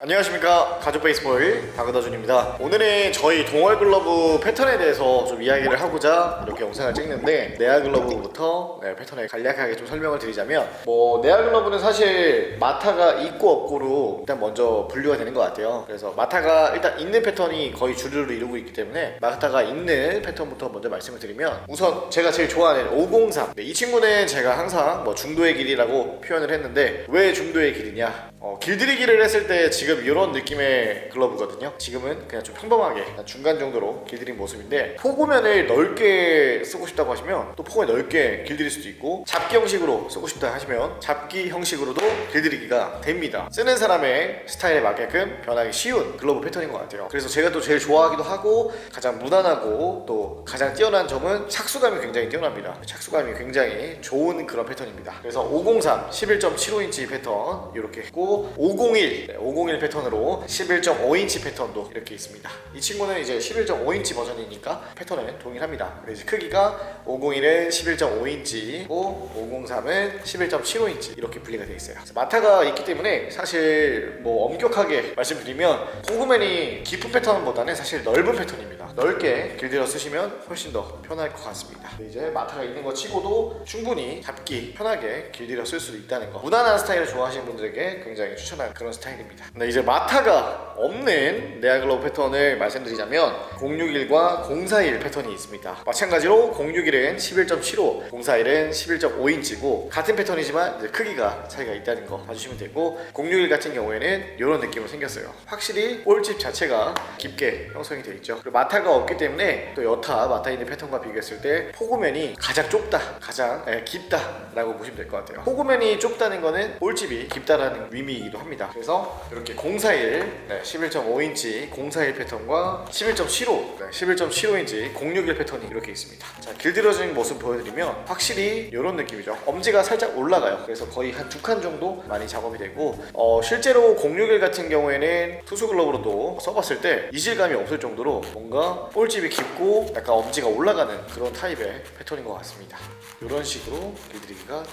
안녕하십니까. 가족 베이스볼 박은더준입니다. 오늘은 저희 동월 글러브 패턴에 대해서 좀 이야기를 하고자 이렇게 영상을 찍는데 네아 글러브부터 네, 패턴을 간략하게 좀 설명을 드리자면 뭐 네아 글러브는 사실 마타가 있고 없고로 일단 먼저 분류가 되는 것 같아요. 그래서 마타가 일단 있는 패턴이 거의 주류를 이루고 있기 때문에 마타가 있는 패턴부터 먼저 말씀을 드리면 우선 제가 제일 좋아하는 503 네, 이 친구는 제가 항상 뭐 중도의 길이라고 표현을 했는데 왜 중도의 길이냐 어, 길들이기를 했을 때 지금 이런 느낌의 글러브거든요. 지금은 그냥 좀 평범하게 그냥 중간 정도로 길들인 모습인데 포구면을 넓게 쓰고 싶다고 하시면 또 포구에 넓게 길들일 수도 있고 잡기 형식으로 쓰고 싶다 하시면 잡기 형식으로도 길들이기가 됩니다. 쓰는 사람의 스타일에 맞게끔 변하기 쉬운 글러브 패턴인 것 같아요. 그래서 제가 또 제일 좋아하기도 하고 가장 무난하고 또 가장 뛰어난 점은 착수감이 굉장히 뛰어납니다. 착수감이 굉장히 좋은 그런 패턴입니다. 그래서 503 11.75인치 패턴 이렇게 있고 501 네, 501 패턴으로 11.5인치 패턴도 이렇게 있습니다. 이 친구는 이제 11.5인치 버전이니까 패턴은 동일합니다. 이제 크기가 501은 11.5인치고 503은 11.75인치 이렇게 분리가 되어 있어요. 그래서 마타가 있기 때문에 사실 뭐 엄격하게 말씀드리면 포그맨이 깊은 패턴보다는 사실 넓은 패턴입니다. 넓게 길들여 쓰시면 훨씬 더 편할 것 같습니다. 이제 마타가 있는 거 치고도 충분히 잡기 편하게 길들여 쓸 수도 있다는 거. 무난한 스타일을 좋아하시는 분들에게 굉장히 추천한 그런 스타일입니다. 근데 이제 마타가 없는 네아글로브 패턴을 말씀드리자면 061과 041 패턴이 있습니다. 마찬가지로 061은 11.75, 041은 11.5인치고 같은 패턴이지만 크기가 차이가 있다는 거 봐주시면 되고 061 같은 경우에는 이런 느낌으로 생겼어요. 확실히 볼집 자체가 깊게 형성이 되어 있죠. 그리고 마타가 없기 때문에 또 여타 마타 있는 패턴과 비교했을 때 포구면이 가장 좁다, 가장 예, 깊다라고 보시면 될 것 같아요. 포구면이 좁다는 거는 볼집이 깊다라는 의미 이기도 합니다. 그래서 이렇게 041, 네, 11.5인치 041 패턴과 11.75, 네, 11.75인치 061 패턴이 이렇게 있습니다. 자, 길들여진 모습 보여드리면 확실히 이런 느낌이죠. 엄지가 살짝 올라가요. 그래서 거의 한 두 칸 정도 많이 작업이 되고 어, 실제로 061 같은 경우에는 투수 글러브로도 써봤을 때 이질감이 없을 정도로 뭔가 볼집이 깊고 약간 엄지가 올라가는 그런 타입의 패턴인 것 같습니다. 이런 식으로 길들이기가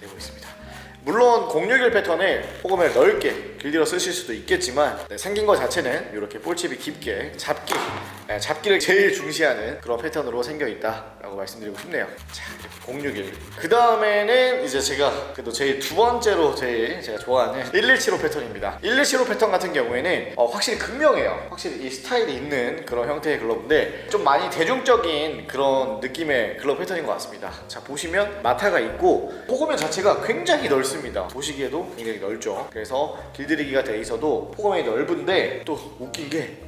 되고 있습니다. 물론 061 패턴을 포금을 넓게 길들여 쓰실 수도 있겠지만 네, 생긴 것 자체는 이렇게 볼집이 깊게 잡기 네, 잡기를 제일 중시하는 그런 패턴으로 생겨 있다 라고 말씀드리고 싶네요. 자 이렇게 061. 그 다음에는 이제 제가 그래도 제일 두 번째로 제일 제가 좋아하는 1175 패턴입니다. 1175 패턴 같은 경우에는 어, 확실히 극명해요. 확실히 이 스타일이 있는 그런 형태의 글러브인데 좀 많이 대중적인 그런 느낌의 글러브 패턴인 것 같습니다. 자 보시면 마타가 있고 포고면 자체가 굉장히 넓습니다. 보시기에도 굉장히 넓죠. 그래서 길들이기가 돼 있어도 포고면이 넓은데 또 웃긴 게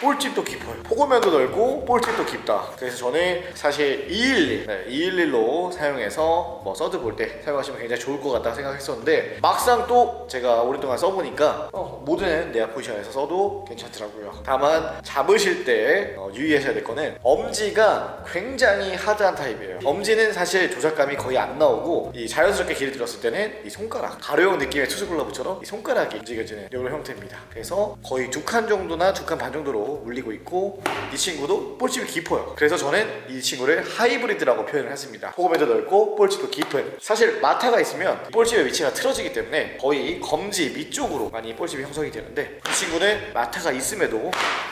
볼집도 깊어요. 포고면도 넓고 볼집도 깊다. 그래서 저는 사실 211, 네, 211로 사용해서 뭐 서드 볼 때 사용하시면 굉장히 좋을 것 같다 생각했었는데 막상 또 제가 오랫동안 써보니까 어, 모든 내야 포지션에서 써도 괜찮더라고요. 다만 잡으실 때 어, 유의하셔야 될 거는 엄지가 굉장히 하드한 타입이에요. 엄지는 사실 조작감이 거의 안 나오고 이 자연스럽게 길을 들었을 때는 이 손가락 가로형 느낌의 투수 글러브처럼 이 손가락이 움직여지는 이런 형태입니다. 그래서 거의 두 칸 정도나 두 칸 반 정도로 울리고 있고 이 친구도 볼집이 깊어요. 그래서 저는 이 친구를 하이브리드라고 표현을 했습니다. 호흡에도 넓고 볼집도 깊은. 사실 마타가 있으면 볼집의 위치가 틀어지기 때문에 거의 검지 밑쪽으로 많이 볼집이 형성이 되는데 이 친구는 마타가 있음에도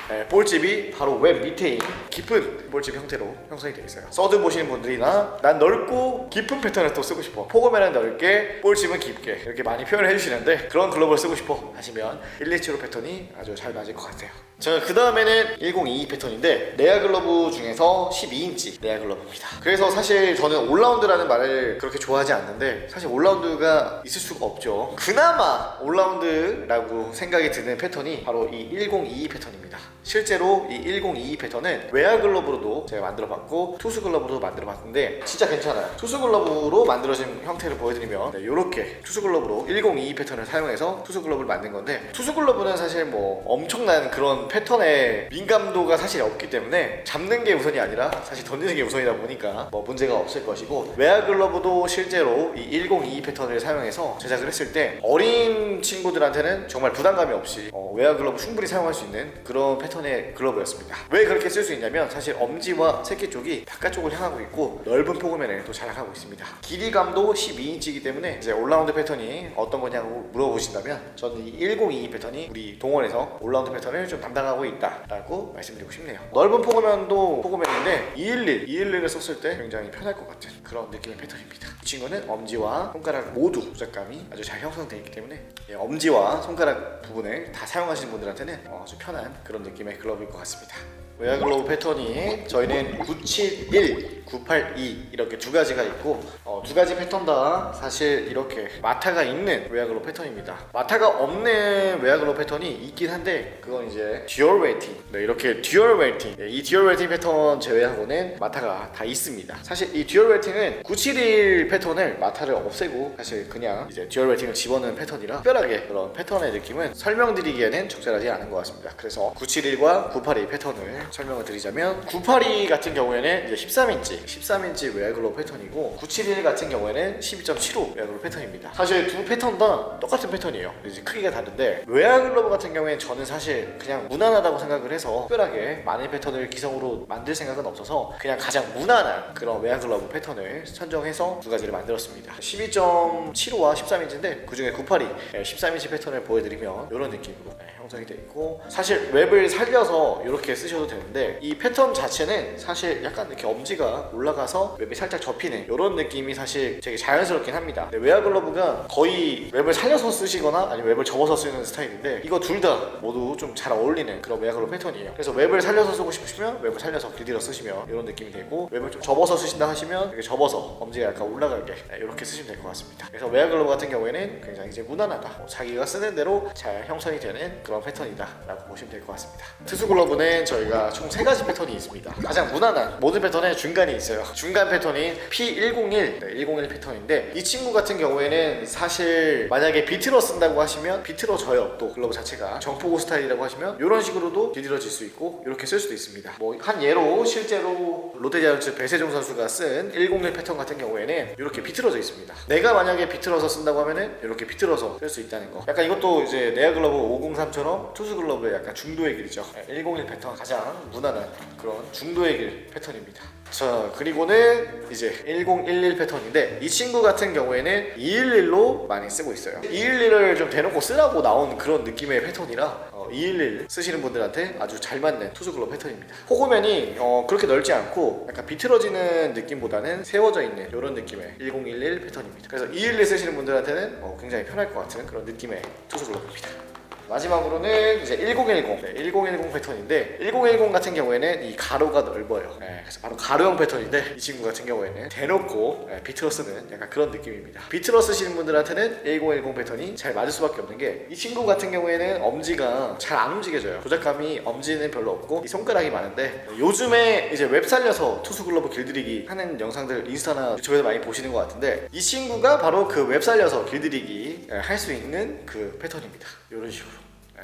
네, 볼집이 바로 왼 밑에 깊은 볼집 형태로 형성이 되어 있어요. 서드 보시는 분들이나 난 넓고 깊은 패턴을 또 쓰고 싶어. 포그맨은 넓게, 볼집은 깊게 이렇게 많이 표현을 해주시는데 그런 글러브를 쓰고 싶어 하시면 127호 패턴이 아주 잘 맞을 것 같아요. 자, 그 다음에는 1022 패턴인데 레아 글러브 중에서 12인치 레아 글러브입니다. 그래서 사실 저는 올라운드라는 말을 그렇게 좋아하지 않는데 사실 올라운드가 있을 수가 없죠. 그나마 올라운드라고 생각이 드는 패턴이 바로 이 1022 패턴입니다. 실제로 이 1022 패턴은 외야 글러브로도 제가 만들어봤고 투수 글러브로도 만들어봤는데 진짜 괜찮아요. 투수 글러브로 만들어진 형태를 보여드리면 네, 이렇게 투수 글러브로 1022 패턴을 사용해서 투수 글러브를 만든 건데 투수 글러브는 사실 뭐 엄청난 그런 패턴에 민감도가 사실 없기 때문에 잡는 게 우선이 아니라 사실 던지는 게 우선이다 보니까 뭐 문제가 없을 것이고 외야 글러브도 실제로 이 1022 패턴을 사용해서 제작을 했을 때 어린 친구들한테는 정말 부담감이 없이 어, 외야 글러브 충분히 사용할 수 있는 그런 패턴의 글러브였습니다. 왜 그렇게 쓸 수 있냐면 사실 엄지와 새끼 쪽이 바깥쪽을 향하고 있고 넓은 포그맨을 또 자랑하고 있습니다. 길이감도 12인치이기 때문에 이제 올라운드 패턴이 어떤 거냐고 물어보신다면 저는 이 1022 패턴이 우리 동원에서 올라운드 패턴을 좀 담당 하고 있다라고 말씀드리고 싶네요. 넓은 포그맨도 포그맨인데 211, 211을 썼을 때 굉장히 편할 것 같은 그런 느낌의 패턴입니다. 이 친구는 엄지와 손가락 모두 조작감이 아주 잘 형성되어 있기 때문에 예, 엄지와 손가락 부분을 다 사용하시는 분들한테는 어, 아주 편한 그런 느낌의 글러브일 것 같습니다. 외야 글로브 패턴이 저희는 971, 982 이렇게 두 가지가 있고 어, 두 가지 패턴 다 사실 이렇게 마타가 있는 외야 글로브 패턴입니다. 마타가 없는 외야 글로브 패턴이 있긴 한데 그건 이제 듀얼 웨이팅. 네, 이렇게 듀얼 웨이팅. 네, 이 듀얼 웨이팅 패턴 제외하고는 마타가 다 있습니다. 사실 이 듀얼 웨이팅은 971 패턴을 마타를 없애고 사실 그냥 이제 듀얼 웨이팅을 집어넣은 패턴이라 특별하게 그런 패턴의 느낌은 설명드리기에는 적절하지 않은 것 같습니다. 그래서 971과 982 패턴을 설명을 드리자면 982 같은 경우에는 이제 13인치 13인치 웨어글로 패턴이고 971 같은 경우에는 12.75 웨어글로 패턴입니다. 사실 두 패턴 다 똑같은 패턴이에요. 이제 크기가 다른데 웨어글로브 같은 경우에는 저는 사실 그냥 무난하다고 생각을 해서 특별하게 많은 패턴을 기성으로 만들 생각은 없어서 그냥 가장 무난한 그런 웨어글로브 패턴을 선정해서 두 가지를 만들었습니다. 12.75와 13인치인데 그 중에 982 13인치 패턴을 보여드리면 이런 느낌으로 네, 형성이 되어 있고 사실 웹을 살려서 이렇게 쓰셔도 되 는데 이 패턴 자체는 사실 약간 이렇게 엄지가 올라가서 웹이 살짝 접히는 이런 느낌이 사실 되게 자연스럽긴 합니다. 근데 웨어 글러브가 거의 웹을 살려서 쓰시거나 아니면 웹을 접어서 쓰는 스타일인데 이거 둘 다 모두 좀 잘 어울리는 그런 웨어 글러브 패턴이에요. 그래서 웹을 살려서 쓰고 싶으시면 웹을 살려서 길들여 쓰시면 이런 느낌이 되고 웹을 좀 접어서 쓰신다 하시면 이렇게 접어서 엄지가 약간 올라가게 네, 이렇게 쓰시면 될 것 같습니다. 그래서 웨어 글러브 같은 경우에는 굉장히 이제 무난하다. 뭐 자기가 쓰는 대로 잘 형성이 되는 그런 패턴이다라고 보시면 될 것 같습니다. 투수 글러브는 저희가 총 세 가지 패턴이 있습니다. 가장 무난한 모든 패턴에 중간이 있어요. 중간 패턴인 P101, 네, 101 패턴인데 이 친구 같은 경우에는 사실 만약에 비트로 쓴다고 하시면 비트로 져요. 또 글러브 자체가 정포고 스타일이라고 하시면 이런 식으로도 길들여질 수 있고 이렇게 쓸 수도 있습니다. 뭐 한 예로 실제로 롯데자이언츠 배세종 선수가 쓴 101 패턴 같은 경우에는 이렇게 비틀어져 있습니다. 내가 만약에 비틀어서 쓴다고 하면은 이렇게 비틀어서 쓸 수 있다는 거. 약간 이것도 이제 네아 글러브 503처럼 투수 글러브의 약간 중도의 길이죠. 101 패턴 가장 무난한 그런 중도의 길 패턴입니다. 자 그리고는 이제 1011 패턴인데 이 친구 같은 경우에는 211로 많이 쓰고 있어요. 211을 좀 대놓고 쓰라고 나온 그런 느낌의 패턴이라 어, 211 쓰시는 분들한테 아주 잘 맞는 투수 글러브 패턴입니다. 포고맨이 어, 그렇게 넓지 않고 약간 비틀어지는 느낌보다는 세워져 있는 이런 느낌의 1011 패턴입니다. 그래서 211 쓰시는 분들한테는 어, 굉장히 편할 것 같은 그런 느낌의 투수 글러브입니다 마지막으로는 이제 1010, 네, 1010 패턴인데 1010 같은 경우에는 이 가로가 넓어요. 네, 그래서 바로 가로형 패턴인데 이 친구 같은 경우에는 대놓고 네, 비트로 쓰는 약간 그런 느낌입니다. 비트로 쓰시는 분들한테는 1010 패턴이 잘 맞을 수밖에 없는 게 이 친구 같은 경우에는 엄지가 잘 안 움직여져요. 조작감이 엄지는 별로 없고 이 손가락이 많은데 요즘에 이제 웹 살려서 투수 글러브 길들이기 하는 영상들 인스타나 유튜브에서 많이 보시는 것 같은데 이 친구가 바로 그 웹 살려서 길들이기 할 수 있는 그 패턴입니다. 이런 식으로. 예,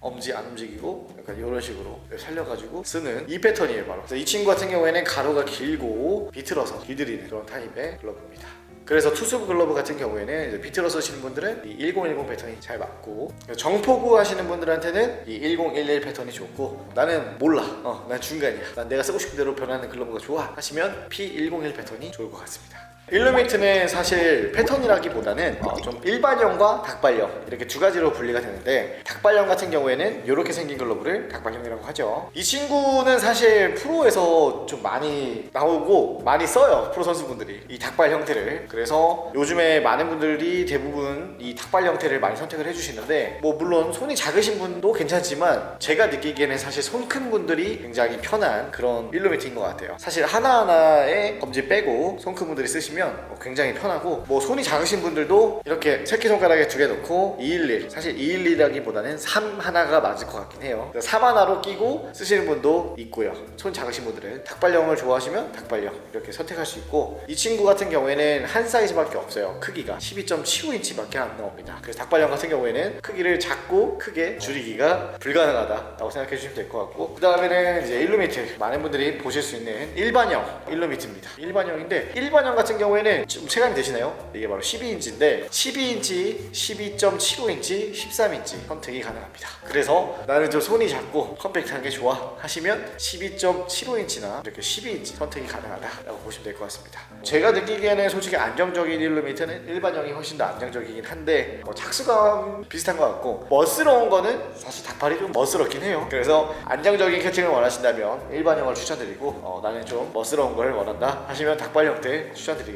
엄지 안 움직이고 약간 이런 식으로 살려가지고 쓰는 이 패턴이에요 바로. 그래서 이 친구 같은 경우에는 가로가 길고 비틀어서 길들이는 그런 타입의 글러브입니다. 그래서 투수 글러브 같은 경우에는 이제 비틀어 쓰시는 분들은 이 1010 패턴이 잘 맞고 정포구 하시는 분들한테는 이 1011 패턴이 좋고 나는 몰라. 어, 난 중간이야. 난 내가 쓰고 싶은 대로 변하는 글러브가 좋아 하시면 P101 패턴이 좋을 것 같습니다 일루미트는 사실 패턴이라기보다는 어, 좀 일반형과 닭발형 이렇게 두 가지로 분리가 되는데 닭발형 같은 경우에는 이렇게 생긴 글러브를 닭발형이라고 하죠. 이 친구는 사실 프로에서 좀 많이 나오고 많이 써요 프로 선수분들이 이 닭발 형태를 그래서 요즘에 많은 분들이 대부분 이 닭발 형태를 많이 선택을 해주시는데 뭐 물론 손이 작으신 분도 괜찮지만 제가 느끼기에는 사실 손 큰 분들이 굉장히 편한 그런 일루미트인 것 같아요. 사실 하나하나의 검지 빼고 손 큰 분들이 쓰시면 쓰시면 어, 굉장히 편하고 뭐 손이 작으신 분들도 이렇게 새끼손가락에 두 개 넣고 211 사실 211이라기보다는 3 하나가 맞을 것 같긴 해요. 3 하나로 끼고 쓰시는 분도 있고요. 손 작으신 분들은 닭발령을 좋아하시면 닭발령 이렇게 선택할 수 있고 이 친구 같은 경우에는 한 사이즈밖에 없어요. 크기가 12.75인치밖에 안 나옵니다. 그래서 닭발령 같은 경우에는 크기를 작고 크게 줄이기가 불가능하다라고 생각해 주시면 될 것 같고 그 다음에는 이제 일루미트 많은 분들이 보실 수 있는 일반형 일루미트입니다. 일반형인데 일반형 같은 경우 에는 좀 체감이 되시나요? 이게 바로 12인치인데 12인치, 12.75인치, 13인치 선택이 가능합니다. 그래서 나는 좀 손이 작고 컴팩트한 게 좋아 하시면 12.75인치나 이렇게 12인치 선택이 가능하다라고 보시면 될 것 같습니다. 제가 느끼기에는 솔직히 안정적인 일루미트는 일반형이 훨씬 더 안정적이긴 한데 뭐 착수감 비슷한 것 같고 멋스러운 거는 사실 닭발이 좀 멋스럽긴 해요. 그래서 안정적인 캐칭을 원하신다면 일반형을 추천드리고 어, 나는 좀 멋스러운 걸 원한다 하시면 닭발 형태 추천드리겠습니다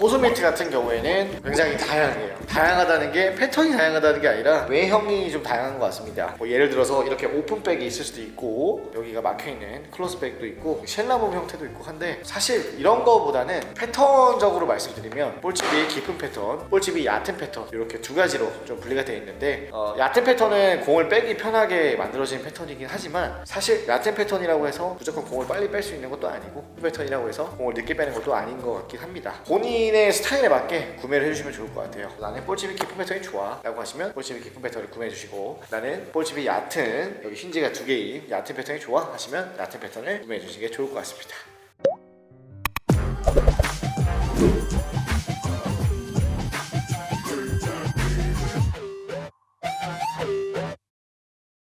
호수미트 같은 경우에는 굉장히 다양해요. 다양하다는 게 패턴이 다양하다는 게 아니라 외형이 좀 다양한 것 같습니다. 뭐 예를 들어서 이렇게 오픈백이 있을 수도 있고 여기가 막혀있는 클로스백도 있고 쉘라몸 형태도 있고 한데 사실 이런 거보다는 패턴적으로 말씀드리면 볼집이 깊은 패턴 볼집이 얕은 패턴 이렇게 두 가지로 좀 분리가 되어 있는데 어, 얕은 패턴은 공을 빼기 편하게 만들어진 패턴이긴 하지만 사실 얕은 패턴이라고 해서 무조건 공을 빨리 뺄 수 있는 것도 아니고 큰 패턴이라고 해서 공을 늦게 빼는 것도 아닌 것 같긴 합니 다. 본인의 스타일에 맞게 구매를 해주시면 좋을 것 같아요. 나는 볼집이 깊은 패턴이 좋아 라고 하시면 볼집이 깊은 패턴을 구매해 주시고 나는 볼집이 얕은 여기 힌지가 두 개인 얕은 패턴이 좋아 하시면 얕은 패턴을 구매해 주시는 게 좋을 것 같습니다